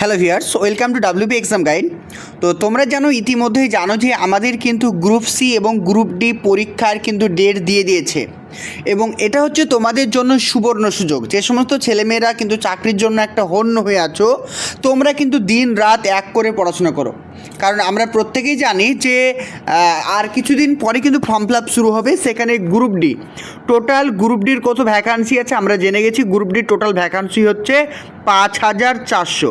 Hello viewers welcome to WP exam guide তো তোমরা জানো, ইতিমধ্যেই জানো যে আমাদের কিন্তু গ্রুপ সি এবং গ্রুপ ডি পরীক্ষার কিন্তু ডেট দিয়ে দিয়েছে। এবং এটা হচ্ছে তোমাদের জন্য সুবর্ণ সুযোগ। যে সমস্ত ছেলেমেয়েরা কিন্তু চাকরির জন্য একটা হন্য হয়ে আছো, তোমরা কিন্তু দিন রাত এক করে পড়াশোনা করো। কারণ আমরা প্রত্যেকেই জানি যে আর কিছুদিন পরে কিন্তু ফর্ম ফিল শুরু হবে সেখানে গ্রুপ ডি। টোটাল গ্রুপ ডির কত ভ্যাকান্সি আছে আমরা জেনে গেছি। গ্রুপ ডির টোটাল ভ্যাকান্সি হচ্ছে পাঁচ হাজার চারশো।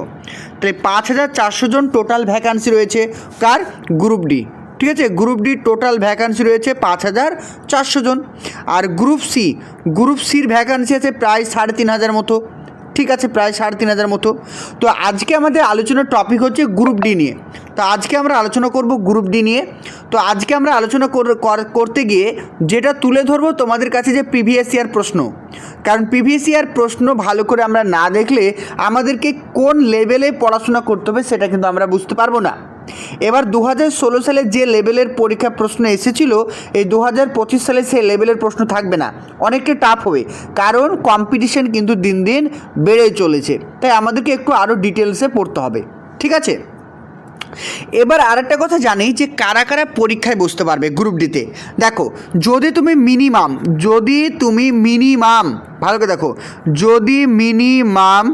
তাহলে পাঁচ হাজার চারশো জন টোটাল ভ্যাকান্সি রয়েছে কার? Group D. ঠিক আছে? গ্রুপ ডি টোটাল ভ্যাকান্সি রয়েছে পাঁচ হাজার চারশো জন। আর গ্রুপ সি গ্রুপ সির ভ্যাকান্সি আছে প্রায় সাড়ে তিন হাজার মতো। ঠিক আছে? প্রায় সাড়ে তিন হাজার মতো। তো আজকে আমাদের আলোচনার টপিক হচ্ছে গ্রুপ ডি নিয়ে। তো আজকে আমরা আলোচনা করব গ্রুপ ডি নিয়ে। তো আজকে আমরা আলোচনা কর- কর- করতে গিয়ে যেটা তুলে ধরবো তোমাদের কাছে যে প্রিভিয়াস ইয়ার প্রশ্ন। কারণ প্রিভিয়াস ইয়ার প্রশ্ন ভালো করে আমরা না দেখলে আমাদেরকে কোন লেভেলে পড়াশোনা করতে হবে সেটা কিন্তু আমরা বুঝতে পারব না। এবার দু হাজার ষোলো সালে যে লেভেলের পরীক্ষা প্রশ্ন এসেছিল, এই দু হাজার পঁচিশ সালে সেই লেভেলের প্রশ্ন থাকবে না। অনেকটা টাফ হবে, কারণ কম্পিটিশন কিন্তু দিন দিন বেড়ে চলেছে। তাই আমাদেরকে একটু আরও ডিটেলসে পড়তে হবে, ঠিক আছে? এবার আরেকটা কথা জানি যে কারা কারা পরীক্ষায় বসতে পারবে গ্রুপ ডিতে দেখো, যদি তুমি মিনিমাম যদি তুমি মিনিমাম ভালো করে দেখো, যদি মিনিমাম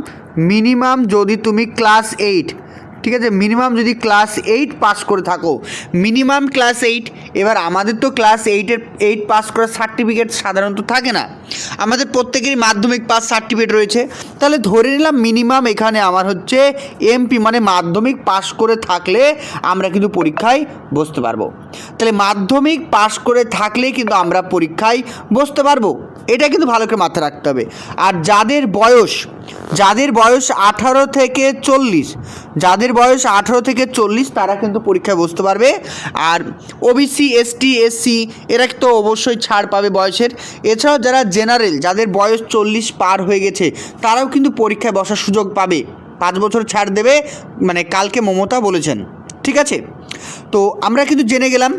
মিনিমাম যদি তুমি ক্লাস এইট ঠিক আছে মিনিমাম যদি ক্লাস এইট পাস করে থাকো মিনিমাম ক্লাস এইট এবার আমাদের তো ক্লাস এইটের এইট পাস করার সার্টিফিকেট সাধারণত থাকে না। আমাদের প্রত্যেকেরই মাধ্যমিক পাস সার্টিফিকেট রয়েছে। তাহলে ধরে নিলাম মিনিমাম এখানে আমার হচ্ছে এমপি মানে মাধ্যমিক পাস করে থাকলে আমরা কিন্তু পরীক্ষায় বসতে পারব। তাহলে মাধ্যমিক পাস করে থাকলে কিন্তু আমরা পরীক্ষায় বসতে পারব। এটা কিন্তু ভালো করে মাথায় রাখতে হবে। আর যাদের বয়স যাদের বয়স আঠারো থেকে চল্লিশ, যাদের বয়স আঠারো থেকে চল্লিশ, তারা কিন্তু পরীক্ষায় বসতে পারবে। আর ওবিসি এসটি এসসি এরা তো অবশ্যই ছাড় পাবে বয়সের। এছাড়াও যারা জেনারেল যাদের বয়স চল্লিশ পার হয়ে গেছে, তারাও কিন্তু পরীক্ষায় বসার সুযোগ পাবে। পাঁচ বছর ছাড় দেবে মানে কালকে মমতা বলেছেন। ঠিক আছে? তো আমরা কিন্তু জেনে গেলাম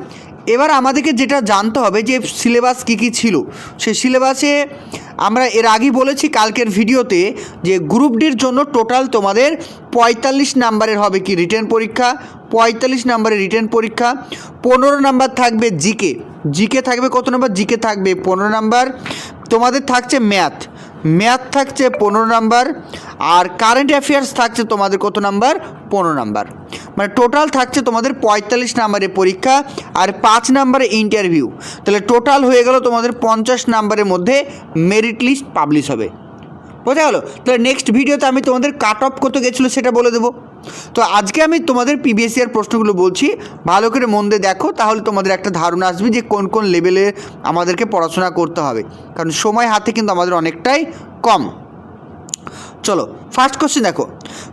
এবার আমাদেরকে যেটা জানতে হবে যে সিলেবাস কী কী ছিল, সে সিলেবাসে আমরা এর আগেই বলেছি কালকের ভিডিওতে যে গ্রুপ ডির জন্য টোটাল তোমাদের পঁয়তাল্লিশ নাম্বারের হবে কি রিটার্ন পরীক্ষা, পঁয়তাল্লিশ নাম্বারের রিটেন পরীক্ষা, পনেরো নাম্বার থাকবে জিকে জিকে থাকবে কত নাম্বার? জিকে থাকবে পনেরো নাম্বার। তোমাদের থাকছে ম্যাথ। ম্যাথ থাকছে পনেরো নাম্বার, আর কারেন্ট অ্যাফেয়ার্স থাকছে তোমাদের কত নাম্বার? পনেরো নাম্বার। মানে টোটাল থাকছে তোমাদের পঁয়তাল্লিশ নাম্বারের পরীক্ষা আর পাঁচ নাম্বারে ইন্টারভিউ তাহলে টোটাল হয়ে গেল তোমাদের পঞ্চাশ নাম্বারের মধ্যে মেরিট লিস্ট পাবলিশ হবে। বোঝা গেলো? তাহলে নেক্সট ভিডিওতে আমি তোমাদের কাট অফ কত গেছিল সেটা বলে দেবো। তো আজকে আমি তোমাদের ইয়ার প্রশ্নগুলো বলছি। ভালো করে মন দিয়ে দেখো, তাহলে তোমাদের একটা ধারণা আসবে যে কোন কোন লেভেলে আমাদেরকে পড়াশোনা করতে হবে। কারণ সময় হাতে কিন্তু আমাদের অনেকটাই কম। চলো ফার্স্ট কোশ্চেন দেখো।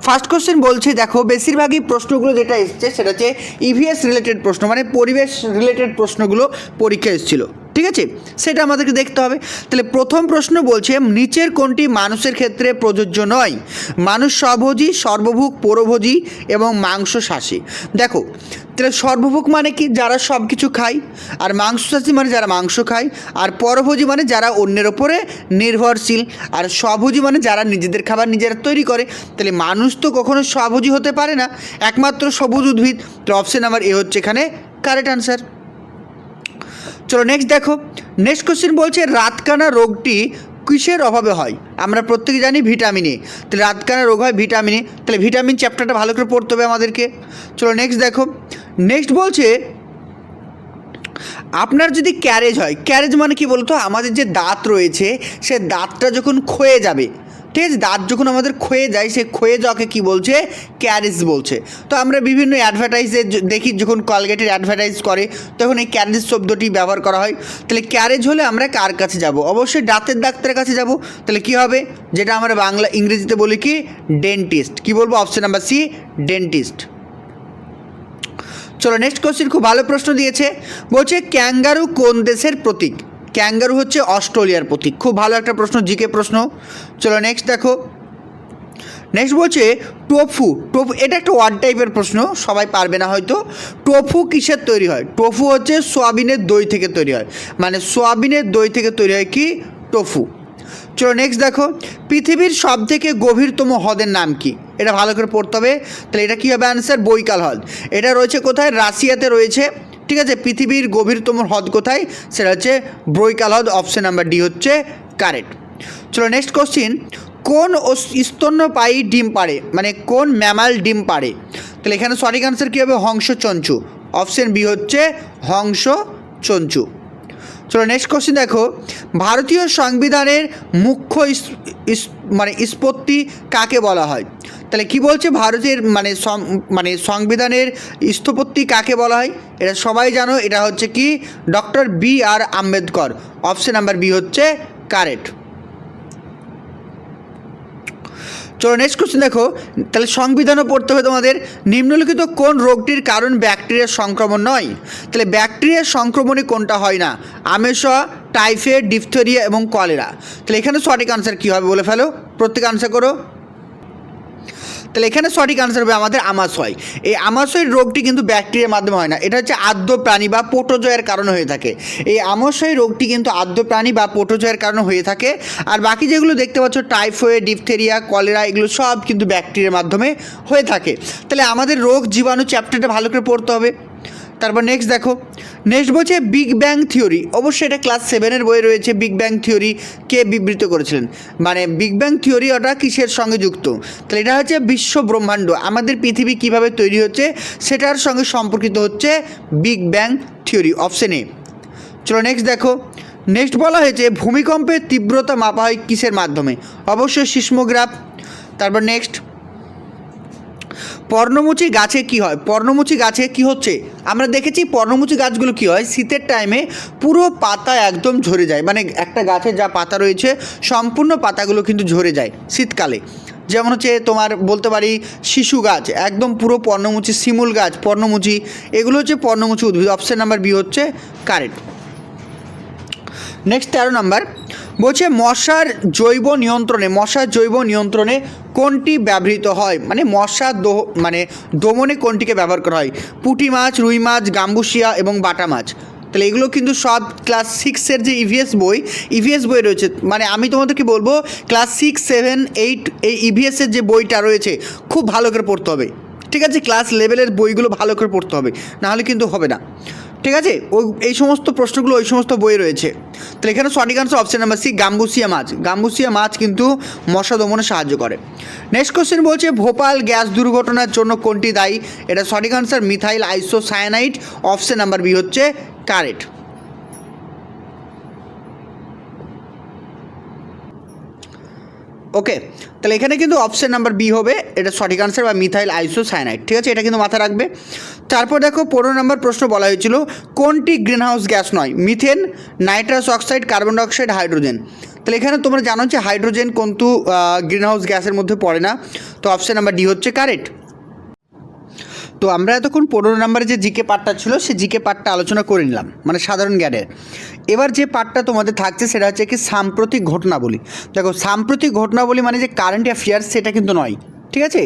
ফার্স্ট কোশ্চেন বলছে, দেখো, বেশিরভাগই প্রশ্নগুলো যেটা এসছে, সেটা হচ্ছে ইভিএস রিলেটেড প্রশ্ন মানে পরিবেশ রিলেটেড প্রশ্নগুলো পরীক্ষা এসেছিল। ঠিক আছে? সেটা আমাদেরকে দেখতে হবে। তাহলে প্রথম প্রশ্ন বলছে, নিচের কোনটি মানুষের ক্ষেত্রে প্রযোজ্য নয়? মানুষ স্বভোজী সর্বভুক পরভোজী এবং মাংস শাসী দেখো, তাহলে সর্বভুক মানে কি? যারা সব কিছু খায়, আর মাংসচাষী মানে যারা মাংস খায়, আর পরভোজী মানে যারা অন্যের ওপরে নির্ভরশীল, আর স্বভোজী মানে যারা নিজেদের খাবার নিজেরা তৈরি করে। তাহলে মানুষ তো কখনো স্বভোজী হতে পারে না, একমাত্র সবুজ উদ্ভিদ। তো অপশন নাম্বার এ হচ্ছে এখানে কারেক্ট আনসার চলো নেক্সট দেখো। নেক্সট কোশ্চেন বলছে, রাতকানা রোগটি কিসের অভাবে হয়? আমরা প্রত্যেকে জানি ভিটামিনে তাহলে রাতকানা রোগ হয় ভিটামিনে তাহলে ভিটামিন চ্যাপ্টারটা ভালো করে পড়তে হবে আমাদেরকে। চলো নেক্সট দেখো। নেক্সট বলছে, আপনার যদি ক্যারেজ হয় ক্যারেজ মানে কি বলতো? আমাদের যে দাঁত রয়েছে, সে দাঁতটা যখন ক্ষয়ে যাবে ঠিক আছে, দাঁত যখন আমাদের ক্ষয়ে যায়, সে ক্ষয়ে যাওয়াকে কি বলছে? ক্যারেজ বলছে। তো আমরা বিভিন্ন অ্যাডভার্টাইজে দেখি, যখন কলগেটের অ্যাডভার্টাইজ করে, তখন এই ক্যারেজ শব্দটি ব্যবহার করা হয়। তাহলে ক্যারেজ হলে আমরা কার কাছে যাব? অবশ্যই দাঁতের ডাক্তারের কাছে যাব। তাহলে কি হবে? যেটা আমরা বাংলা, ইংরেজিতে বলি কি? ডেন্টিস্ট কি বলব? অপশন নাম্বার সি ডেন্টিস্ট চলো নেক্সট কোশ্চেন খুব ভালো প্রশ্ন দিয়েছে। বলছে, ক্যাঙ্গারু কোন দেশের প্রতীক? ক্যাঙ্গারু হচ্ছে অস্ট্রেলিয়ার প্রতীক। খুব ভালো একটা প্রশ্ন, জিকে প্রশ্ন। চলো নেক্সট দেখো। নেক্সট বলছে টোফু। টোফু, এটা একটা ওয়ার্ড টাইপের প্রশ্ন, সবাই পারবে না হয়তো। টোফু কিসের তৈরি হয়? টোফু হচ্ছে সোয়াবিনের দই থেকে তৈরি হয়। মানে সোয়াবিনের দই থেকে তৈরি হয় কি? টোফু। চলো নেক্সট দেখো। পৃথিবীর সব থেকে গভীরতম হ্রদের নাম কি? এটা ভালো করে পড়তে হবে। তাহলে এটা কী হবে? অ্যান্সার বৈকাল হ্রদ। এটা রয়েছে কোথায়? রাশিয়াতে রয়েছে। ঠিক আছে, পৃথিবীর গভীরতম হ্রদ কোথায়? সেটা হচ্ছে ব্রৈকাল হ্রদ অপশন নাম্বার ডি হচ্ছে কারেক্ট চলো নেক্সট কোশ্চিন কোন স্তন্যপায়ী ডিম পাড়ে? মানে কোন ম্যামাল ডিম পাড়ে? তাহলে এখানে সঠিক আনসার কী হবে? হংস চঞ্চু অপশন বি হচ্ছে হংস চঞ্চু চলো নেক্সট কোশ্চেন দেখো, ভারতীয় সংবিধানের মুখ্য মানে স্পত্তি কাকে বলা হয়? তাহলে কি বলছে ভারতের মানে মানে সংবিধানের স্থপতি কাকে বলা হয়? এটা সবাই জানো, এটা হচ্ছে কি? Doctor B R Ambedkar. Option number B হচ্ছে কারেক্ট। চলো নেক্সট কোশ্চেন দেখো। তাহলে সংবিধানও পড়তে হবে তোমাদের। নিম্নলিখিত কোন রোগটির কারণ ব্যাকটেরিয়ার সংক্রমণ নয়? তাহলে ব্যাকটেরিয়ার সংক্রমণে কোনটা হয় না? আমেশা, টাইফয়েড ডিপথেরিয়া এবং কলেরা। তাহলে এখানে সঠিক আনসার কী হবে বলে ফেলো? প্রত্যেক আনসার করো। তাহলে এখানে সঠিক আনসার হবে আমাদের আমাশয়। এই আমাশয়ের রোগটি কিন্তু ব্যাকটেরিয়ার মাধ্যমে হয় না। এটা হচ্ছে আদ্য প্রাণী বা পোটোজয়ের কারণে হয়ে থাকে। এই আমাশয় রোগটি কিন্তু আদ্য প্রাণী বা পোটোজয়ের কারণে হয়ে থাকে। আর বাকি যেগুলো দেখতে পাচ্ছ টাইফয়েড ডিপথেরিয়া কলেরা এগুলো সব কিন্তু ব্যাকটেরিয়ার মাধ্যমে হয়ে থাকে। তাহলে আমাদের রোগ জীবাণু চ্যাপ্টারটা ভালো করে পড়তে হবে। তারপর নেক্সট দেখো। নেক্সট বলছে বিগ ব্যাং থিওরি অবশ্যই এটা ক্লাস সেভেনের বইয়ে রয়েছে বিগ ব্যাং থিওরি কে বিবৃত করেছিলেন। মানে বিগ ব্যাং থিওরি ওটা কিসের সঙ্গে যুক্ত? তাহলে এটা হচ্ছে বিশ্ব ব্রহ্মাণ্ড। আমাদের পৃথিবী কীভাবে তৈরি হচ্ছে সেটার সঙ্গে সম্পর্কিত হচ্ছে বিগ ব্যাং থিওরি অপশন এ চলো নেক্সট দেখো। নেক্সট বলা হয়েছে ভূমিকম্পের তীব্রতা মাপা হয় কিসের মাধ্যমে? অবশ্যই সিসমোগ্রাফ। তারপর নেক্সট পর্ণমুচি গাছে কি হয়? পর্ণমুচি গাছে কি হচ্ছে? আমরা দেখেছি পর্ণমুচি গাছগুলো কি হয়? শীতের টাইমে পুরো পাতা একদম ঝরে যায়। মানে একটা গাছে যা পাতা রয়েছে, সম্পূর্ণ পাতাগুলো কিন্তু ঝরে যায় শীতকালে। যেমন হচ্ছে তোমার বলতে পারি শিশু গাছ, একদম পুরো পর্ণমুচি, শিমুল গাছ, পর্ণমুচি, এগুলো হচ্ছে পর্ণমুচি উদ্ভিদ। অপশান নাম্বার বি হচ্ছে কারেক্ট নেক্সট তেরো নাম্বার বলছে মশার জৈব নিয়ন্ত্রণে, মশার জৈব নিয়ন্ত্রণে কোনটি ব্যবহৃত হয়? মানে মশার দোহ মানে দমনে কোনটিকে ব্যবহার করা হয়? পুঁটি মাছ, রুই মাছ গাম্বুসিয়া এবং বাটা মাছ। তাহলে এগুলো কিন্তু সব ক্লাস সিক্সের যে ইভিএস বই ইভিএস বই রয়েছে। মানে আমি তোমাদেরকে বলব, ক্লাস সিক্স সেভেন এইট এই ইভিএসের যে বইটা রয়েছে, খুব ভালো করে পড়তে হবে। ঠিক আছে? ক্লাস লেভেলের বইগুলো ভালো করে পড়তে হবে। নাহলে কিন্তু হবে না। ঠিক আছে? ওই, এই সমস্ত প্রশ্নগুলো, ওই সমস্ত বই রয়েছে। তো এখানে সঠিক answer option number C gambusia মাছ। গাম্বুসিয়া মাছ কিন্তু মশা দমনে সাহায্য করে। নেক্সট কোশ্চেন বলছে, ভোপাল গ্যাস দুর্ঘটনার জন্য কোনটি দায়ী? এটা সঠিক answer methyl isocyanate option number B হচ্ছে কারেক্ট ওকে তাহলে এখানে কিন্তু অপশন নাম্বার বি হবে। এটা সঠিক আনসার বা মিথাইল আইসো সায়ানাইড ঠিক আছে? এটা কিন্তু মাথায় রাখবে। তারপর দেখো, পনেরো নম্বর প্রশ্ন বলা হয়েছিল, কোনটি গ্রিনহাউস গ্যাস নয়? Methane nitrous oxide carbon dioxide hydrogen তাহলে এখানে তোমরা জানো যে হাইড্রোজেন কিন্তু গ্রিনহাউস গ্যাসের মধ্যে পড়ে না। তো অপশন নাম্বার ডি হচ্ছে কারেক্ট তো আমরা এতক্ষণ পনেরো নম্বরে যে জিকে পার্টটা ছিল সে জিকে পার্টটা আলোচনা করে নিলাম মানে সাধারণ জ্ঞানের। এবার যে পার্টটা তোমাদের থাকছে, সেটা হচ্ছে কি সাম্প্রতিক ঘটনাবলী। দেখো, সাম্প্রতিক ঘটনাবলী মানে যে কারেন্ট অ্যাফেয়ার্স সেটা কিন্তু নয়, ঠিক আছে?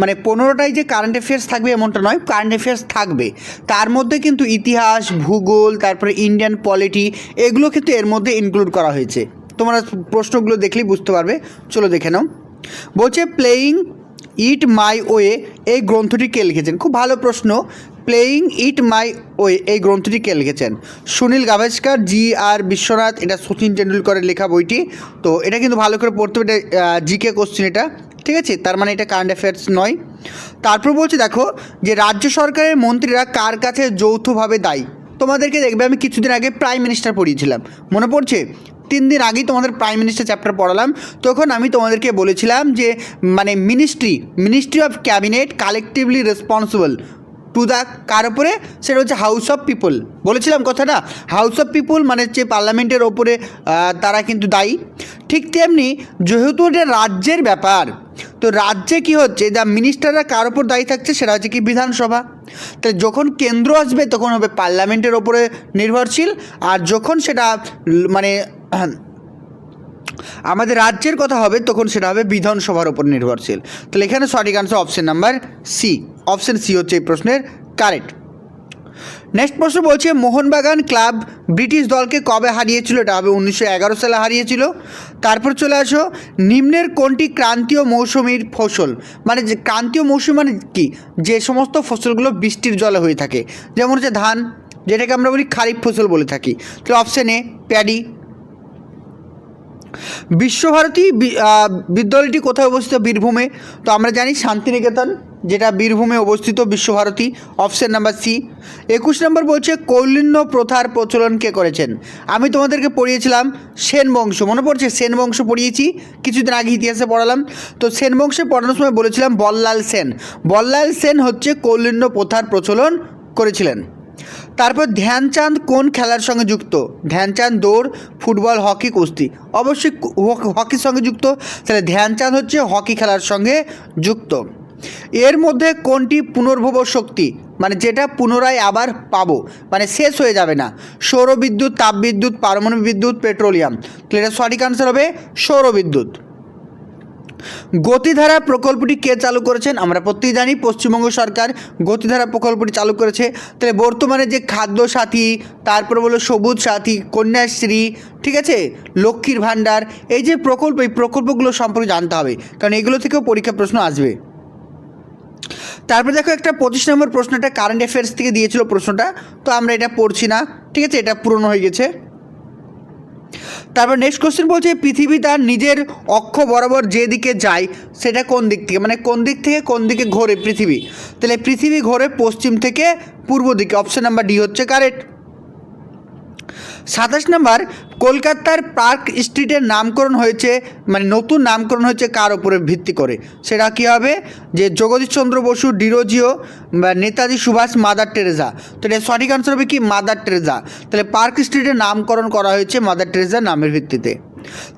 মানে পনেরোটাই যে কারেন্ট অ্যাফেয়ার্স থাকবে, এমনটা নয় কারেন্ট অ্যাফেয়ার্স থাকবে। তার মধ্যে কিন্তু ইতিহাস, ভূগোল, তারপরে ইন্ডিয়ান পলিটি এগুলো কিন্তু এর মধ্যে ইনক্লুড করা হয়েছে। তোমরা প্রশ্নগুলো দেখলেই বুঝতে পারবে। চলো দেখে নাও। বলছে প্লেয়িং ইট মাই ওয়ে এই গ্রন্থটি কে লিখেছেন? খুব ভালো প্রশ্ন। প্লেয়িং ইট মাই ওয়ে এই গ্রন্থটি কে লিখেছেন? সুনীল গাভাস্কার, জি আর বিশ্বনাথ, এটা সচিন টেন্ডুলকরের লেখা বইটি। তো এটা কিন্তু ভালো করে পড়তে হবে, এটা জিকে কোশ্চেন এটা। ঠিক আছে? তার মানে এটা কারেন্ট অ্যাফেয়ার্স নয়। তারপর বলছে, দেখো, যে রাজ্য সরকারের মন্ত্রীরা কার কাছে যৌথভাবে দায়ী? তোমাদেরকে দেখবে, আমি কিছুদিন আগে প্রাইম মিনিস্টার পড়িয়েছিলাম। মনে পড়ছে? তিন দিন আগেই তোমাদের প্রাইম মিনিস্টার চ্যাপ্টার পড়ালাম। তখন আমি তোমাদেরকে বলেছিলাম যে মানে ministry ministry of cabinet collectively responsible to the কার ওপরে সেটা হচ্ছে হাউস অফ পিপল বলেছিলাম কথাটা। হাউস অফ পিপল মানে হচ্ছে পার্লামেন্টের ওপরে তারা কিন্তু দায়ী। ঠিক তেমনি যেহেতু এটা রাজ্যের ব্যাপার তো রাজ্যে কি হচ্ছে? যা মিনিস্টাররা কার ওপর দায়ী থাকছে সেটা হচ্ছে কি বিধানসভা? তাই যখন কেন্দ্র আসবে তখন হবে পার্লামেন্টের ওপরে নির্ভরশীল। আর যখন সেটা মানে আমাদের রাজ্যের কথা হবে তখন সেটা হবে বিধানসভার ওপর নির্ভরশীল। তাহলে এখানে সঠিক answer option number C option C হচ্ছে এই প্রশ্নের কারেক্ট নেক্সট প্রশ্ন বলছে, মোহনবাগান ক্লাব ব্রিটিশ দলকে কবে হারিয়েছিল? এটা হবে উনিশশো এগারো সালে হারিয়েছিল। তারপর চলে আসো, নিম্নের কোনটি ক্রান্তীয় মৌসুমীর ফসল? মানে যে ক্রান্তীয় মৌসুম মানে কি? যে সমস্ত ফসলগুলো বৃষ্টির জলে হয়ে থাকে। যেমন হচ্ছে ধান, যেটাকে আমরা বলি খারিফ ফসল বলে থাকি। তাহলে অপশান এ প্যাডি। বিশ্বভারতী বিদ্যালয়টি কোথায় অবস্থিত? বীরভূমে। তো আমরা জানি শান্তিনিকেতন। যেটা বীরভূমে অবস্থিত বিশ্বভারতী অপশন নাম্বার সি একুশ নম্বর বলছে, কৌলিন্য প্রথার প্রচলন কে করেছেন? আমি তোমাদেরকে পড়িয়েছিলাম সেন বংশ মনে পড়ছে? সেন বংশ পড়িয়েছি। কিছুদিন আগে ইতিহাসে পড়ালাম। তো সেন বংশে পড়ানোর সময় বলেছিলাম, বল্লাল সেন। বল্লাল সেন হচ্ছে কৌলিন্য প্রথার প্রচলন করেছিলেন। তারপর ধ্যানচাঁদ কোন খেলার সঙ্গে যুক্ত? ধ্যানচাঁদ দৌড়, ফুটবল, হকি, কুস্তি। অবশ্যই হকির সঙ্গে যুক্ত। তাহলে ধ্যানচাঁদ হচ্ছে হকি খেলার সঙ্গে যুক্ত। এর মধ্যে কোনটি পুনর্ভব শক্তি? মানে যেটা পুনরায় আবার পাবো। মানে শেষ হয়ে যাবে না। সৌরবিদ্যুৎ, তাপবিদ্যুৎ, পারমাণবিক বিদ্যুৎ, পেট্রোলিয়াম। তাহলে এটা সঠিক আনসার হবে সৌরবিদ্যুৎ। গতিধারা প্রকল্পটি কে চালু করেছেন? আমরা প্রত্যেকেই জানি পশ্চিমবঙ্গ সরকার গতিধারা প্রকল্পটি চালু করেছে। তাহলে বর্তমানে যে খাদ্য সাথী তারপরে বলো সবুজ সাথী কন্যাশ্রী, ঠিক আছে? লক্ষ্মীর ভাণ্ডার, এই যে প্রকল্প, এই প্রকল্পগুলো সম্পর্কে জানতে হবে। কারণ এগুলো থেকেও পরীক্ষা প্রশ্ন আসবে। তারপরে দেখো একটা পঁচিশ নম্বর প্রশ্নটা কারেন্ট অ্যাফেয়ার্স থেকে দিয়েছিল প্রশ্নটা, তো আমরা এটা পড়ছি না, ঠিক আছে? এটা পূরণ হয়ে গেছে। তারপর নেক্সট কোশ্চেন বলছে, পৃথিবী তার নিজের অক্ষ বরাবর যে দিকে যায়, সেটা কোন দিক থেকে? মানে কোন দিক থেকে, কোন দিকে ঘোরে পৃথিবী? তাহলে পৃথিবী ঘোরে পশ্চিম থেকে পূর্ব দিকে অপশন নাম্বার ডি হচ্ছে কারেক্ট সাতাশ নাম্বার, কলকাতার পার্ক স্ট্রিটের নামকরণ হয়েছে মানে নতুন নামকরণ হয়েছে কার ওপরে ভিত্তি করে? সেটা কী হবে? যে জগদীশচন্দ্র বসু ডিরোজিও বা নেতাজি সুভাষ, মাদার টেরেজা। তাহলে সঠিক আনসার হবে কি? Mother Teresa. তাহলে পার্ক স্ট্রিটের নামকরণ করা হয়েছে মাদার টেরেজার নামের ভিত্তিতে।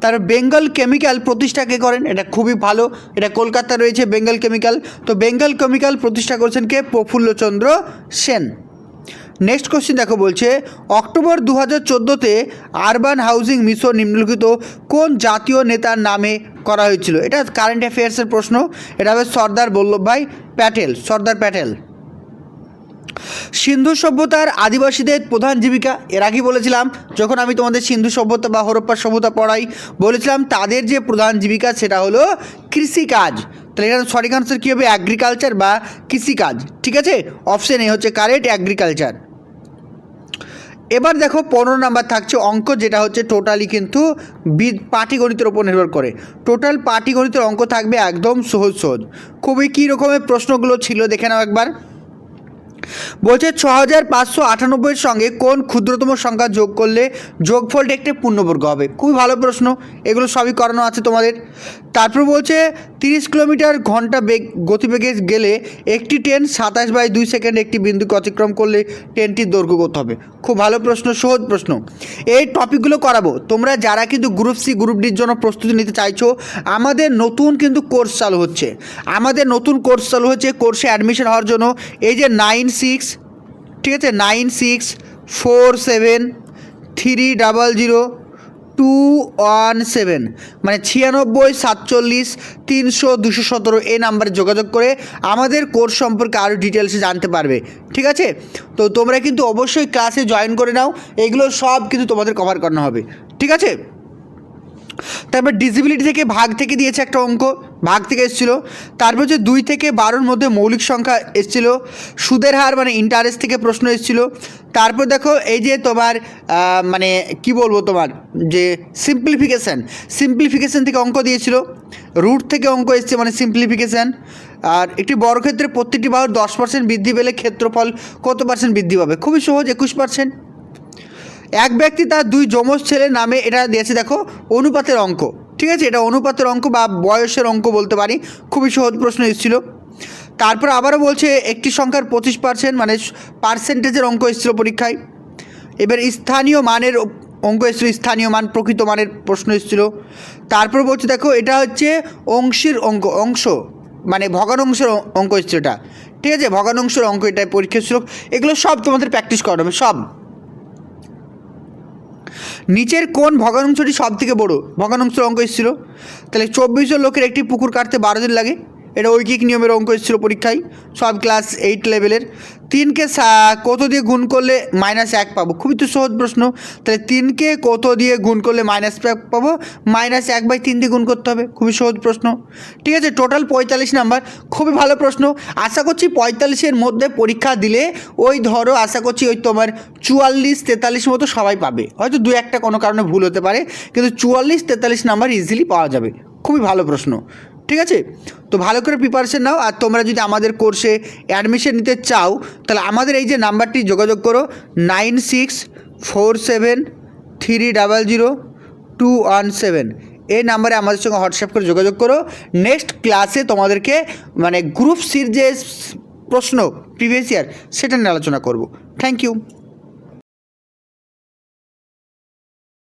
তার বেঙ্গল কেমিক্যাল প্রতিষ্ঠা কে করেন? এটা খুবই ভালো। এটা কলকাতা রয়েছে বেঙ্গল কেমিক্যাল। তো বেঙ্গল কেমিক্যাল প্রতিষ্ঠা করেছেন কে? প্রফুল্লচন্দ্র সেন। নেক্সট কোশ্চেন দেখো বলছে অক্টোবর দু হাজার চোদ্দোতে আরবান হাউজিং মিশন নিম্নলিখিত কোন জাতীয় নেতার নামে করা হয়েছিল? এটা কারেন্ট অ্যাফেয়ার্সের প্রশ্ন, এটা হবে সর্দার বল্লভভাই প্যাটেল, সর্দার প্যাটেল। সিন্ধু সভ্যতার আদিবাসীদের প্রধান জীবিকা, এর আগে বলেছিলাম, যখন আমি তোমাদের সিন্ধু সভ্যতা বা হরপ্পা সভ্যতা পড়াই, বলেছিলাম তাদের যে প্রধান জীবিকা সেটা হলো কৃষিকাজ। তাহলে এখানে সঠিক আনসার কী হবে? অ্যাগ্রিকালচার বা কৃষিকাজ। ঠিক আছে? অপশন এ হচ্ছে কারেক্ট অ্যাগ্রিকালচার এবার দেখো পনেরো নাম্বার থাকছে অঙ্ক, যেটা হচ্ছে টোটালি কিন্তু পাটিগণিতের ওপর নির্ভর করে। টোটাল পাটিগণিতের অঙ্ক থাকবে একদম সহজ সহজ খুবই কী রকমের প্রশ্নগুলো ছিল, দেখে নাও একবার। বলছে ছ হাজার পাঁচশো আটানব্বইয়ের সঙ্গে কোন ক্ষুদ্রতম সংখ্যা যোগ করলে যোগফলটা একটি পূর্ণবর্গ হবে? খুবই ভালো প্রশ্ন। এগুলো সবই করানো আছে তোমাদের। তারপর বলছে তিরিশ কিলোমিটার ঘণ্টা বেগ, গতিবেগে গেলে একটি ট্রেন সাতাশ বাই দুই সেকেন্ড একটি বিন্দুকে অতিক্রম করলে ট্রেনটির দৈর্ঘ্য কত হবে? খুব ভালো প্রশ্ন, সহজ প্রশ্ন। এই টপিকগুলো করাবো। তোমরা যারা কিন্তু গ্রুপ সি, গ্রুপ ডির জন্য প্রস্তুতি নিতে চাইছো, আমাদের নতুন কিন্তু কোর্স চালু হচ্ছে। আমাদের নতুন কোর্স চালু হচ্ছে, কোর্সে অ্যাডমিশন হওয়ার জন্য। এই যে নাইন সিক্স, ঠিক আছে? Nine six four seven, three double zero, two one seven. মানে ছিয়ানব্বই সাতচল্লিশ, তিনশো দুশো সতেরো এই নাম্বারে যোগাযোগ করে আমাদের কোর্স সম্পর্কে আরও ডিটেলসে জানতে পারবে, ঠিক আছে? তো তোমরা কিন্তু অবশ্যই ক্লাসে জয়েন করে নাও, এগুলো সব কিন্তু তোমাদের কভার করানো হবে, ঠিক আছে? তারপর ডিসিবিলিটি থেকে ভাগ থেকে দিয়েছে একটা অঙ্ক ভাগ থেকে এসেছিল। তারপর হচ্ছে দুই থেকে বারোর মধ্যে মৌলিক সংখ্যা এসেছিল, সুদের হার মানে ইন্টারেস্ট থেকে প্রশ্ন এসেছিল। তারপর দেখো, এই যে তোমার মানে কি বলব তোমার, যে সিম্পলিফিকেশান সিম্পলিফিকেশান থেকে অঙ্ক দিয়েছিল। রুট থেকে অঙ্ক এসছে মানে সিম্পলিফিকেশান আর একটি বর্গক্ষেত্রে প্রত্যেকটি বাহুর দশ পার্সেন্ট বৃদ্ধি পেলে ক্ষেত্রফল কত পার্সেন্ট বৃদ্ধি পাবে? খুবই সহজ, একুশ পার্সেন্ট এক ব্যক্তি তার দুই যমজ ছেলে নামে এটা দিয়েছে, দেখো, অনুপাতের অঙ্ক। ঠিক আছে? এটা অনুপাতের অঙ্ক বা বয়সের অঙ্ক বলতে পারি। খুবই সহজ প্রশ্ন এসেছিল। তারপর আবারও বলছে, একটি সংখ্যার পঁচিশ পার্সেন্ট মানে পার্সেন্টেজের অঙ্ক এসেছিল পরীক্ষায়। এবার স্থানীয় মানের অঙ্ক এসেছিল, স্থানীয় মান, প্রকৃত মানের প্রশ্ন এসেছিল। তারপর বলছে, দেখো, এটা হচ্ছে অংশের অঙ্ক, অংশ মানে ভগ্নাংশের অঙ্ক এসেছিল এটা। ঠিক আছে? ভগ্নাংশের অঙ্ক এটা পরীক্ষা ছিল। এগুলো সব তোমাদের প্র্যাকটিস করানো হবে, সব। নিচের কোন ভগ্নাংশটি সব থেকে বড়। ভগ্নাংশের অঙ্ক এসেছিল। তাহলে চব্বিশজন লোকের একটি পুকুর কাটতে বারো দিন লাগে। এটা ঐকিক নিয়মের অঙ্ক এসেছিল পরীক্ষায়। সব ক্লাস এইট লেভেলের তিনকে কত দিয়ে গুণ করলে মাইনাস এক পাবো? খুবই তো সহজ প্রশ্ন। তাহলে তিনকে কত দিয়ে গুণ করলে মাইনাস এক পাবো? মাইনাস এক বাই তিন দিয়ে গুণ করতে হবে। খুবই সহজ প্রশ্ন। ঠিক আছে টোটাল পঁয়তাল্লিশ নাম্বার। খুবই ভালো প্রশ্ন। আশা করছি পঁয়তাল্লিশের মধ্যে পরীক্ষা দিলে ওই ধরো, আশা করছি ওই তোমার চুয়াল্লিশ তেতাল্লিশ মতো সবাই পাবে। হয়তো দু একটা কোনো কারণে ভুল হতে পারে, কিন্তু চুয়াল্লিশ তেতাল্লিশ নাম্বার ইজিলি পাওয়া যাবে। খুবই ভালো প্রশ্ন। ঠিক আছে? তো ভালো করে প্রিপারেশন নাও আর তোমরা যদি আমাদের কোর্সে অ্যাডমিশন নিতে চাও, তাহলে আমাদের এই যে নাম্বারটি যোগাযোগ করো nine six four seven three double zero two one seven এই নাম্বারে আমাদের সঙ্গে হোয়াটসঅ্যাপ করে যোগাযোগ করো। নেক্সট ক্লাসে তোমাদেরকে মানে গ্রুপ সির যে প্রশ্ন প্রিভিয়াস ইয়ার সেটা নিয়ে আলোচনা করব। Thank you